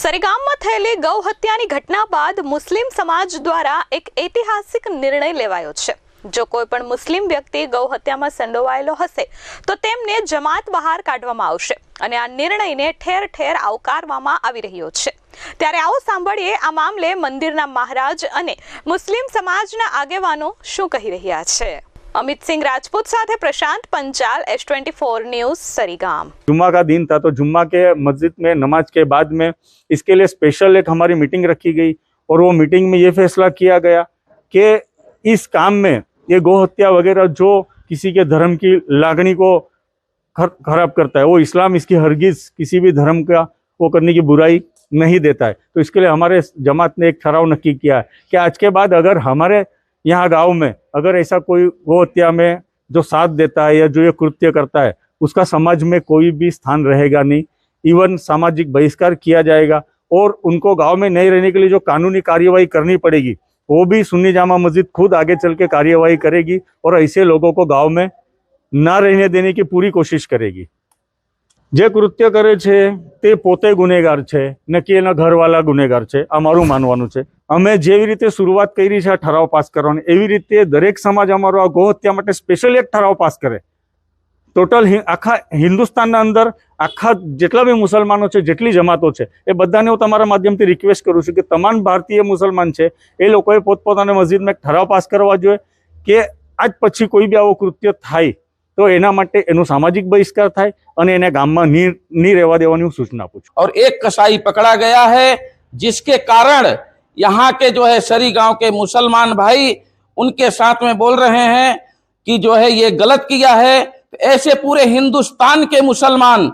સરીગામમાં થયેલી ગૌ હત્યાની ઘટના બાદ મુસ્લિમ સમાજ દ્વારા એક ઐતિહાસિક નિર્ણય લેવાયો છે. જો કોઈ પણ મુસ્લિમ વ્યક્તિ ગૌ હત્યામાં સંડોવાયેલો હશે, તો તેમને જમાત બહાર કાઢવામાં આવશે અને આ નિર્ણયને ઠેર ઠેર આવકારવામાં આવી રહ્યો છે. ત્યારે આવો સાંભળીએ આ મામલે મંદિરના મહારાજ અને મુસ્લિમ સમાજના આગેવાનો શું કહી રહ્યા છે. अमित सिंह राजपूत साथ है, Prashant Panchal, S twenty four news, Sarigam. जुम्मा का दिन था तो जुम्मा के मस्जिद में, नमाज़ के बाद में, इसके लिए स्पेशल एक हमारी मीटिंग रखी गई, और वो मीटिंग में ये फैसला किया गया कि इस काम में ये गोहत्या वगैरह जो किसी के धर्म की लागनी को खराब करता है, वो इस्लाम इसकी हरगिज किसी भी धर्म का वो करने की बुराई नहीं देता है। तो इसके लिए हमारे जमात ने एक ठहराव नक्की किया है कि आज के बाद अगर हमारे यहाँ गाँव में अगर ऐसा कोई गौ हत्या में जो साथ देता है या जो ये कृत्य करता है उसका समाज में कोई भी स्थान रहेगा नहीं इवन सामाजिक बहिष्कार किया जाएगा और उनको गांव में नहीं रहने के लिए जो कानूनी कार्यवाही करनी पड़ेगी वो भी सुन्नी जामा मस्जिद खुद आगे चल के कार्यवाही करेगी और ऐसे लोगों को गांव में ना रहने देने की पूरी कोशिश करेगी જે કૃત્ય કરે છે તે પોતે ગુનેગાર છે નક્કી એના ઘરવાળા ગુનેગાર છે, આ મારું માનવાનું છે. અમે જેવી રીતે શરૂઆત કરી છે આ ઠરાવ પાસ કરવાની, એવી રીતે દરેક સમાજ અમારો આ ગૌ હત્યા માટે સ્પેશિયલ એક ઠરાવ પાસ કરે. ટોટલ આખા હિન્દુસ્તાનના અંદર આખા જેટલા બી મુસલમાનો છે, જેટલી જમાતો છે, એ બધાને હું તમારા માધ્યમથી રિક્વેસ્ટ કરું છું કે તમામ ભારતીય મુસલમાન છે, એ લોકોએ પોતપોતાના મસ્જિદમાં એક ઠરાવ પાસ કરવા જોઈએ કે આજ પછી કોઈ બી આવો કૃત્ય થાય. તો એના માટે એનું સામાજિક બહિષ્કાર થાય અને એને ગામમાં ની ની રહેવા દેવાની હું સૂચના આપું છું और एक कसाई पकड़ा गया है जिसके कारण यहाँ के जो है सरी गांव के मुसलमान भाई उनके साथ में बोल रहे हैं कि जो है ये गलत किया है ऐसे पूरे हिंदुस्तान के मुसलमान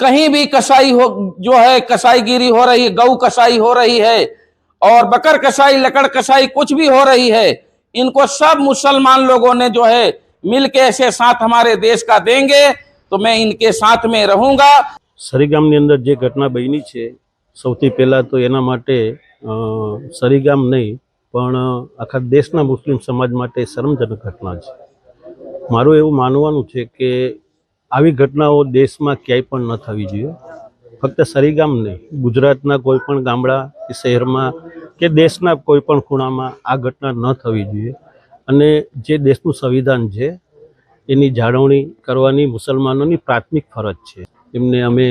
कहीं भी कसाई हो जो है कसाईगिरी हो रही है गौ कसाई हो रही है और बकर कसाई लकड़ कसाई कुछ भी हो रही है इनको सब मुसलमान लोगों ने जो है मिल के ऐसे साथ हमारे देश का देंगे तो मैं इनके साथ में रहूंगा સરીગામની અંદર જે ઘટના બની છે સૌથી પહેલાં તો એના માટે અ, સરીગામ નહીં પણ આખા દેશના મુસ્લિમ સમાજ માટે શરમજનક ઘટના છે મારું એવું માનવાનું છે કે આવી ઘટનાઓ દેશમાં ક્યાંય પણ ન થવી જોઈએ ફક્ત સરીગામ નહીં ગુજરાતના કોઈ પણ ગામડા કે શહેરમાં કે દેશના કોઈ પણ ખૂણામાં આ ઘટના ન થવી જોઈએ અને જે દેશનું સંવિધાન છે, એની જાળવણી કરવાની મુસલમાનોની પ્રાથમિક ફરજ છે. એમને અમે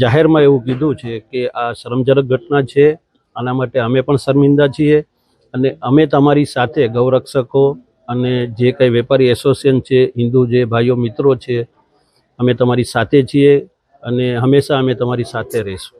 જાહેરમાં એવું કીધું છે કે આ શરમજનક ઘટના છે, આના માટે અમે પણ શર્મિંદા છીએ અને અમે તમારી સાથે ગૌરક્ષકો અને જે કંઈ વેપારી એસોસિએશન છે, હિન્દુ જે ભાઈઓ મિત્રો છે, અમે તમારી સાથે છીએ અને હંમેશા અમે તમારી સાથે રહીશું.